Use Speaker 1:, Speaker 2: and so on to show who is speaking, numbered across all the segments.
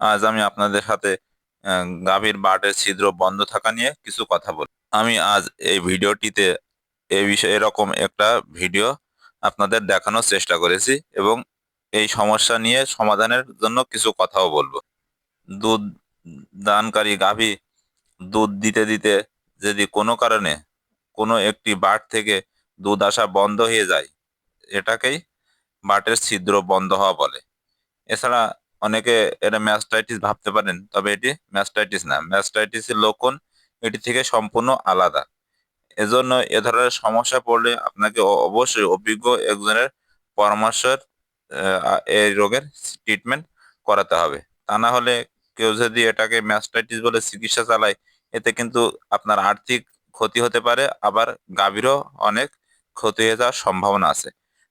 Speaker 1: আজ আমি আপনাদের সাথে গাভীর বাটের ছিদ্র বন্ধ থাকা নিয়ে কিছু কথা বলি আমি আজ এই ভিডিওটিতে এই বিষয়ে এরকম একটা ভিডিও আপনাদের দেখানোর চেষ্টা করেছি এবং এই সমস্যা নিয়ে সমাধানের জন্য কিছু কথাও বলব। দুধ দানকারী গাভী দুধ দিতে দিতে যদি কোনো কারণে কোনো একটি বাট থেকে দুধ আসা বন্ধ হয়ে যায়, এটাকেই বাটের ছিদ্র বন্ধ হওয়া বলে। এছাড়া অনেকে এটা ম্যাস্টাইটিস ভাবতে পারেন, তবে এটি ম্যাস্টাইটিস না। ম্যাস্টাইটিসের লক্ষণ এটি থেকে সম্পূর্ণ আলাদা। এজন্য এ ধরনের সমস্যা পড়লে আপনাকে অবশ্যই অভিজ্ঞ একজনের পরামর্শের এই রোগের ট্রিটমেন্ট করাতে হবে। তা না হলে কেউ যদি এটাকে ম্যাস্টাইটিস বলে চিকিৎসা চালায়, এতে কিন্তু আপনার আর্থিক ক্ষতি হতে পারে, আবার গাভীরও অনেক ক্ষতি হয়ে যাওয়ার সম্ভাবনা আছে।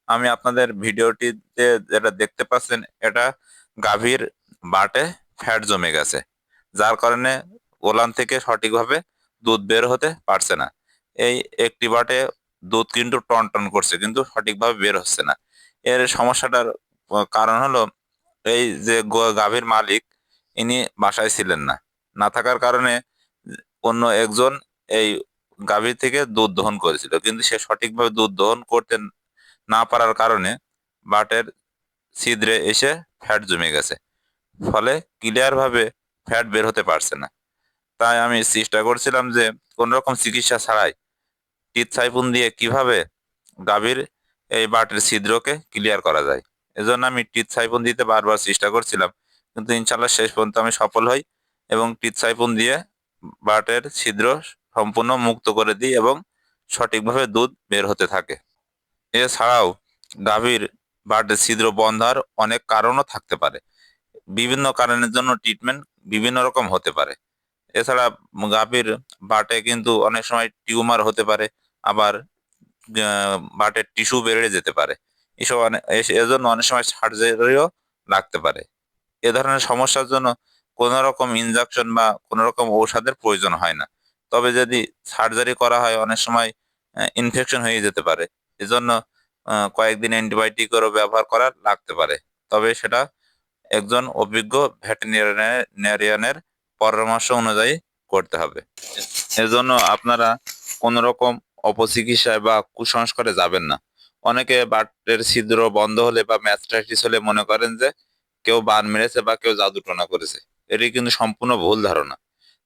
Speaker 1: আমি আপনাদের ভিডিওটিতে যেটা দেখতে পাচ্ছেন, এটা গাভীর বাটে ফ্যাট জমে গেছে, যার কারণে ওলান থেকে সঠিকভাবে দুধ বের হতে পারছে না। এই একটি বাটে দুধ কিন্তু টন টন করছে, কিন্তু সঠিকভাবে বের হচ্ছে না। এর সমস্যাটার কারণ হলো, এই যে গাভীর মালিক ইনি বাসায় ছিলেন না। না থাকার কারণে অন্য একজন এই গাভীর থেকে দুধ দহন করেছিল, কিন্তু সে সঠিকভাবে দুধ দহন করতে না পারার কারণে বাটের ছিদ্রে এসে ফ্যাট জমে গেছে। ফলে ক্লিয়ার ভাবে ফ্যাট বের হতে পারছে না। তাই আমি চেষ্টা করছিলাম যে কোন রকম চিকিৎসা ছাড়াই টিথ সাইপুন দিয়ে কীভাবে গাভীর এই বাটের ছিদ্রকে ক্লিয়ার করা যায়। এজন্য আমি টিথ সাইপুন দিতে বারবার চেষ্টা করছিলাম, কিন্তু ইনশাল্লাহ শেষ পর্যন্ত আমি সফল হই এবং টিথ সাইপুন দিয়ে বাটের ছিদ্র সম্পূর্ণ মুক্ত করে দিই এবং সঠিকভাবে দুধ বের হতে থাকে। এছাড়াও গাভীর বাটের ছিদ্র বন্ধ হওয়ার অনেক কারণও থাকতে পারে। বিভিন্ন কারণের জন্য ট্রিটমেন্ট বিভিন্ন রকম হতে পারে। এছাড়া গাভীর বাটে কিন্তু অনেক সময় টিউমার হতে পারে, আবার বাটের টিস্যু বেড়ে যেতে পারে। এসব এজন্য অনেক সময় সার্জারিও লাগতে পারে। এ ধরনের সমস্যার জন্য কোনো রকম ইনজেকশন বা কোনো রকম ঔষধের প্রয়োজন হয় না। তবে যদি সার্জারি করা হয়, অনেক সময় ইনফেকশন হয়ে যেতে পারে। এজন্য কয়েকদিন অ্যান্টিবায়োটিকেরও ব্যবহার করা লাগতে পারে। তবে সেটা একজন অভিজ্ঞ ভেটেরিনারিয়ানের পরামর্শ অনুযায়ী করতে হবে। এজন্য আপনারা কোন রকম অপচিকিৎসায় বা কুসংস্কারে যাবেন না। অনেকে বাটের ছিদ্র বন্ধ হলে বা ম্যাস্টাইটিস হলে মনে করেন যে কেউ বান মেরেছে বা কেউ জাদু টোনা করেছে। এটি কিন্তু সম্পূর্ণ ভুল ধারণা।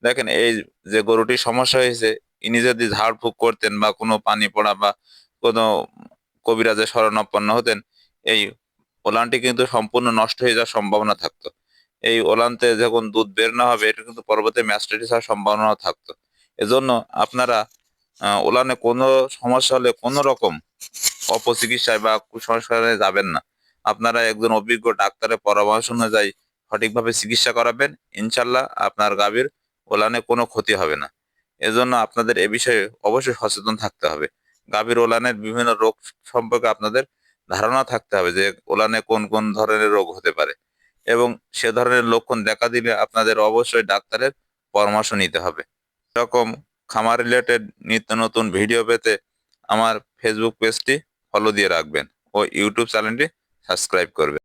Speaker 1: দেখেন, এই যে গরুটির সমস্যা হয়েছে, ইনি যদি ঝাড়ফুঁক করতেন বা কোনো পানি পড়া বা কোনো কবিরাজের শরণাপন্ন হতেন, এই ওলানটি কিন্তু সম্পূর্ণ নষ্ট হয়ে যাওয়ার সম্ভাবনা থাকতো। এই ওলানতে যখন দুধ বের না হবে, এটা কিন্তু পরবর্তী ম্যাস্টাইটিস হওয়ার সম্ভাবনা থাকতো। এজন্য আপনারা ওলানে কোনো সমস্যা হলে কোনো রকম অপচিকিৎসায় বা কুসংস্কারে যাবেন না। আপনারা একজন অভিজ্ঞ ডাক্তারের পরামর্শ অনুযায়ী সঠিকভাবে চিকিৎসা করাবেন। ইনশাল্লাহ আপনার গাভীর ওলানে কোনো ক্ষতি হবে না। এজন্য আপনাদের এ বিষয়ে অবশ্যই সচেতন থাকতে হবে। গাভীর ওলানের বিভিন্ন রোগ সম্পর্কে আপনাদের ধারণা থাকতে হবে যে ওলানে কোন কোন ধরনের রোগ হতে পারে। এবং সে ধরনের লক্ষণ দেখা দিলে আপনাদের অবশ্যই ডাক্তারের পরামর্শ নিতে হবে। এরকম খামার রিলেটেড নিত্য নতুন ভিডিও পেতে আমার ফেসবুক পেজটি ফলো দিয়ে রাখবেন ও ইউটিউব চ্যানেলটি সাবস্ক্রাইব করবেন।